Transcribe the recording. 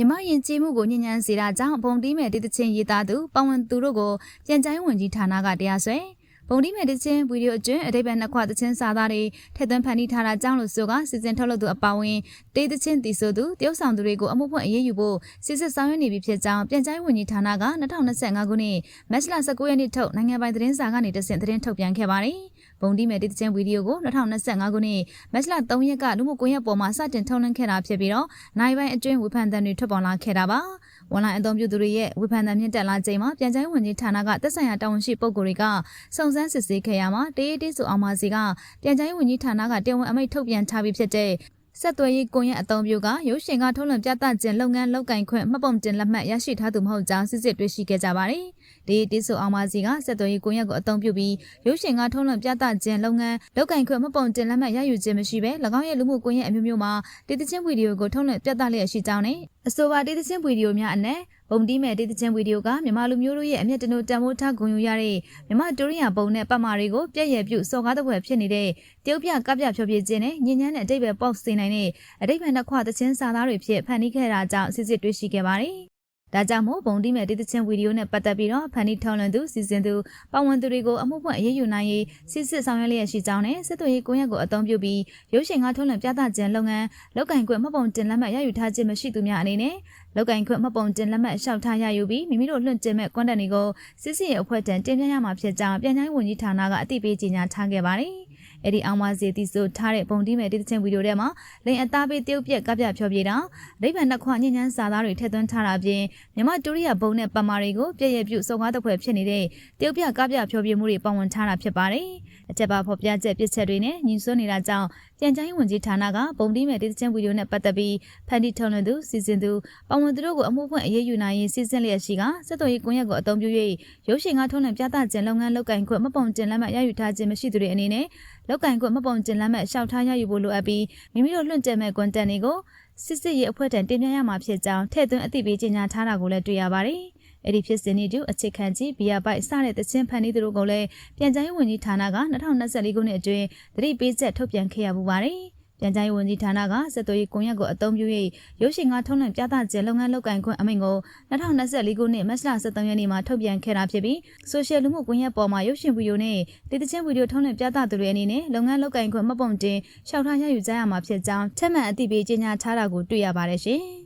မြမယဉ်ကျေးမှုကိုညဉ့်ညမ်းစေတာကြောင့်ဘုံတီးမဲ့တည်တချင်းရေးသားသူပဝန်သူတို့ကိုပြန်ချိုင်းဝင်ကြီးဌာနကတရားစွဲဘုံတီးမဲ့တည်ချင်းဗီဒီယိုအတွင်းအတိတ်ဘက်နှစ်ခွတချင်းစာသားတွေထည့်သွင်းဖန်တီးထားတာကြောင့်လို့ဆိုကစီစဉ်ထုတ်လုပ်သူအပါအဝင်တေးတချင်းတီဆိုသူတရုတ်ဆောင်သူတွေကိုအမှုဖွင့်အရေးယူဖို့စစ်စစ်ဆောင်ရွက်နေပြီဖြစ်ကြောင်းပြန်ချိုင်းဝင်ကြီးဌာနက2025ခုနှစ်မတ်လ19ရက်နေ့ထုတ်နိုင်ငံပိုင်သတင်းစာကနေတဆင့်သတင်းထုတ်ပြန်ခဲ့ပါတယ် ဘုံတီးမဲ့တည်ချင်းဗီဒီယိုကို2025ခုနှစ်မတ်လ3ရက်ကလူမှုကွန်ရက်ပေါ်မှာစတင်ထုတ်လွှင့်ခဲ့တာဖြစ်ပြီးတော့နိုင်ပိုင်းအတွင်းဝေဖန်သံတွေထွက်ပေါ်လာခဲ့တာပါ။ဝန်လိုင်းအသုံးပြုသူတွေရဲ့ဝေဖန်သံမြင့်တက်လာချိန်မှာပြန်ချိုင်းဝင်ကြီးဌာနကသက်ဆိုင်ရာတာဝန်ရှိပုဂ္ဂိုလ်တွေကစုံစမ်းစစ်ဆေးခဲ့ရမှာတေးတေးဆိုအောင်ပါစီကပြန်ချိုင်းဝင်ကြီးဌာနကတရားဝင်အမိန့်ထုတ်ပြန်ထားပြီးဖြစ်တဲ့ ဆက်သွယ်ရေးကွန်ရက်အသုံးပြုကရုပ်ရှင်ကထုတ်လွှင့်ပြသခြင်းလုပ်ငန်းလုပ်ကင်ခွင့်မှတ်ပုံတင်လက်မှတ်ရရှိထားသူမဟုတ်ကြောင်းစစ်စစ်တွေ့ရှိခဲ့ကြပါတယ်။ဒီတေးဆိုအောင်ပါစီကဆက်သွယ်ရေးကွန်ရက်ကိုအသုံးပြုပြီးရုပ်ရှင်ကထုတ်လွှင့်ပြသခြင်းလုပ်ငန်းလုပ်ကင်ခွင့်မှတ်ပုံတင်လက်မှတ်ရယူခြင်းမရှိဘဲ၎င်းရဲ့လူမှုကွန်ရက်အမျိုးမျိုးမှာတေးသချင်းဗီဒီယိုကိုထုတ်လွှင့်ပြသလျက်ရှိကြောင်းနဲ့အဆိုပါတေးသချင်းဗီဒီယိုများအနက် ဘုံတီးမဲ့တေးသချင်းဗီဒီယိုကမြန်မာလူမျိုးတို့ရဲ့အမျက်တနိုးတန်ဖိုးထားဂုဏ်ယူရတဲ့မြန်မာတူရိယာပုံနဲ့ပတ်မာတွေကိုပြည့်ရပြုစော်ကားတဲ့ဘွယ်ဖြစ်နေတဲ့တရုတ်ပြကပြဖြောပြခြင်းနဲ့ညဉ့်ညမ်းတဲ့အတိတ်ပဲပေါက်စေနိုင်တဲ့အတိတ်ပဲနှစ်ခွသချင်းစာသားတွေဖြစ်ဖန်တီးခဲ့တာကြောင့်စစ်စစ်တွေ့ရှိခဲ့ပါတယ်။ ဒါကြောင့်မို့ဘုံတီးမဲ့တေးသချင်းဗီဒီယိုနဲ့ပတ်သက်ပြီးတော့ဖန်တီးထောင်းလွန်သူစီစဉ်သူပတ်ဝန်းသူတွေကိုအမှုဖွင့်အရေးယူနိုင်ရေးစစ်စစ်ဆောင်ရွက်လျက်ရှိကြောင်းနဲ့စစ်သွေးရေးကွန်ရက်ကိုအသုံးပြုပြီးရုပ်ရှင်ကထုတ်လွှင့်ပြသခြင်းလုပ်ငန်းလောက်ကင်ခွင့်မှတ်ပုံတင်လက်မှတ်ရယူထားခြင်းမရှိသူများအနေနဲ့လောက်ကင်ခွင့်မှတ်ပုံတင်လက်မှတ်လျှောက်ထားရယူပြီးမိမိတို့လွှင့်တင်မဲ့ကွန်တက်တွေကိုစစ်စစ်ရဲ့အဖွဲ့တန်တင်ပြရမှာဖြစ်ကြောင်းပြန်ချိုင်းဝန်ကြီးဌာနကအသိပေးကြေညာထားခဲ့ပါတယ်။ အဲ့ဒီအောင်မစီတီဆိုထားတဲ့ပုံတီးမဲ့တေးသချင်းဗီဒီယိုထဲမှာလိန်အသားပေးတရုတ်ပြက်ကပြဖြောပြေတာဒိဗန်နှစ်ခွညဉ့်ညမ်းစာသားတွေထည့်သွင်းထားတာပြင်မြမတူရိယာဘုံနဲ့ပမာတွေကိုပြည့်ရပြုစုံကားတဲ့ဖွဲ့ဖြစ်နေတဲ့တရုတ်ပြကပြဖြောပြေမှုတွေပါဝင်ထားတာဖြစ်ပါတယ်အချက်ပါဖော်ပြချက်ပြစ်ချက်တွေနဲ့ညီစွန်းနေတာကြောင့်ပြန်ချိုင်းဝင်ကြီးဌာနကပုံတီးမဲ့တေးသချင်းဗီဒီယိုနဲ့ပတ်သက်ပြီးဖန်တီထုံလွန်သူစီစဉ်သူပဝန်သူတို့ကိုအမှုဖွင့်အရေးယူနိုင်ရေးစီစဉ်လျက်ရှိကစစ်တော်ရေးကွန်ရက်ကိုအသုံးပြု၍ရုပ်ရှင်ကထုံးလွန်ပြသခြင်းလုပ်ငန်းလုပ်ကင်ခွင့်မပုံတင်လက်မှတ်ရယူထားခြင်းမရှိသူတွေအနေနဲ့ လောက်ကင်ခွင့်မပုံကျင်လမ်းမဲ့ရှောက်ထားရယူဖို့လိုအပ်ပြီးမိမိတို့လွှင့်တင်မဲ့ကွန်တန်တွေကိုစစ်စစ်ရေးအဖွဲ့တန်တင်ပြရမှာဖြစ်ကြောင်းထည့်သွင်းအသိပေးကြေညာထားတာကိုလည်းတွေ့ရပါတယ်။အဲ့ဒီဖြစ်စဉ်ဤတူအခြေခံကြီးဘီယာပိုက်စတဲ့တချင်းဖန်နေသူတို့ကလည်းပြန်ကြားရေးဝန်ကြီးဌာနက2024ခုနှစ်အတွင်းသတိပေးချက်ထုတ်ပြန်ခဲ့ရပူပါတယ်။ ပြန်ကြားရေးဝန်ကြီးဌာနကစစ်သွေးကွန်ရက်ကိုအသုံးပြု၍ရုပ်ရှင်ကထုံးလွှင့်ပြသခြင်းလုပ်ငန်းလုပ်ကိုင်ခွင့်အမိန့်ကို2024ခုနှစ်မတ်လ23ရက်နေ့မှာထုတ်ပြန်ခဲ့တာဖြစ်ပြီးဆိုရှယ်လူမှုကွန်ရက်ပေါ်မှာရုပ်ရှင်ဗီဒီယိုနဲ့တည်တချင်းဗီဒီယိုထုံးလွှင့်ပြသသူတွေအနေနဲ့လုပ်ငန်းလုပ်ကိုင်ခွင့်မှတ်ပုံတင်ရှောက်ထားရယူကြရမှာဖြစ်ကြောင်းထက်မှန်အသိပေးကြေညာထားတာကိုတွေ့ရပါတယ်ရှင်။